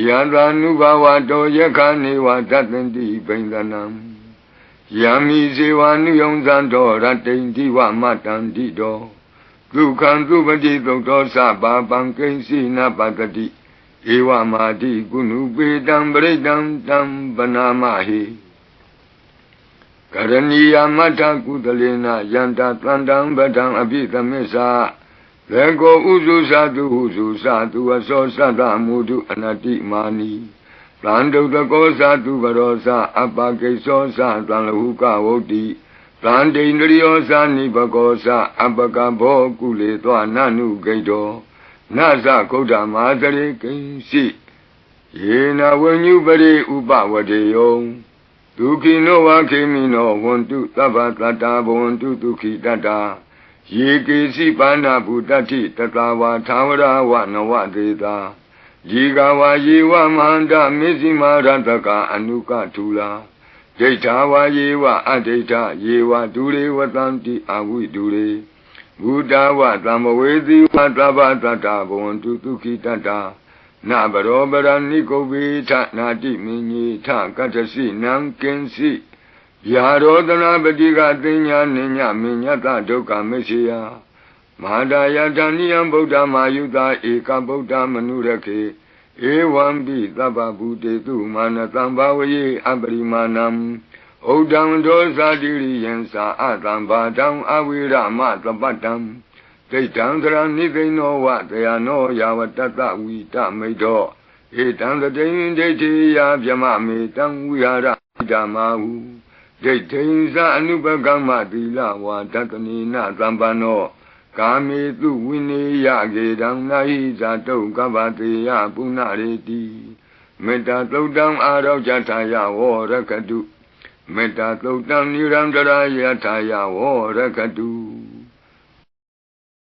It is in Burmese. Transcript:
ယတာနုဘဝတောယခနေဝတတ္တန္တိပိန္ဒနံယမိဇေဝနုယုံဇံတော်ရတိန်တိဝမတံတိတော်ဒုက္ခံသုပတိသုတ်တော်စပါပံကိဉ္စီနပတတိဧဝမာတိကုဏုပေတံပရိတံတံပနာမဟိကရဏီယမတ္ထကုသလေနယန္တာတန္တံပဒံအပိသမစ္ဆာ လေကိုဥစုသတုဟုစုသတုအစောသတ္တမုဒုအနတိမာနီတန်တုတကောသတုဘရောသအပကိသောသတံလဟုကဝုတ်တိတန်တိန္ဒရိယောသနိဘကောသအပကဘောကုလေသောနနုဂိတောနသကုဋ္ဌမာသရေကိဉ္စီယေနဝဉ္ညုပရိဥပဝတေယောဒုခိနောဝခေမိနောဝန္တုသဗ္ဗတတ္တာဘဝန္တုဒုခိတတ္တာ ယေကေစီပါဏဗုတ္တိတတဝါသာဝရဝနဝသေတာဒီကဝါယေဝမန္တမေဇိမာရတကအနုကထူလာဒိဋ္ဌာဝါယေဝအဒိဋ္ဌယေဝဒုရေဝတံတိအဝိဒုရေဘုဒ္ဓဝသံမဝေတိဝသဗ္ဗတတ္တဘဝန္တုဒုခိတတ္တာနဘရောပရဏိကုဗ္ဗေထနာတိမင်းကြီးထကတ္တစီနံကင်စီ ယာရောဒနာပတိကသိညာနိညာမညတဒုက္ခမရှိယမဟာဒယတဏိယံဗုဒ္ဓမာယုတာဧကဗုဒ္ဓမနုရခေဧဝံပိသဗ္ဗဗုတေတုမာနတံဘာဝယေအပရိမာဏံဩဒံဒောဇာတိရိယံသာအတံဘာတံအဝိရမသပတ္တံဒိဋ္ဌံသရဏိသိဏောဝတယနောယာဝတတဝိတမိတ်တော်ဧတံတတိယဒိဋ္ဌိယဗျမမေတံဝိဟာရဓမ္မာဟု ဒိဋ္ဌိသအနုပကမ္မသီလဝါတတနိနသံပန္နောကာမေတုဝိနေယကေတံနာဟိဇာတုကဗ္ဗတေယပုဏ္ဏရေတိမေတ္တာသုတ်တံအာရောဇထာယဝောရကတုမေတ္တာသုတ်တံနိရန္တရာယထာယဝောရကတု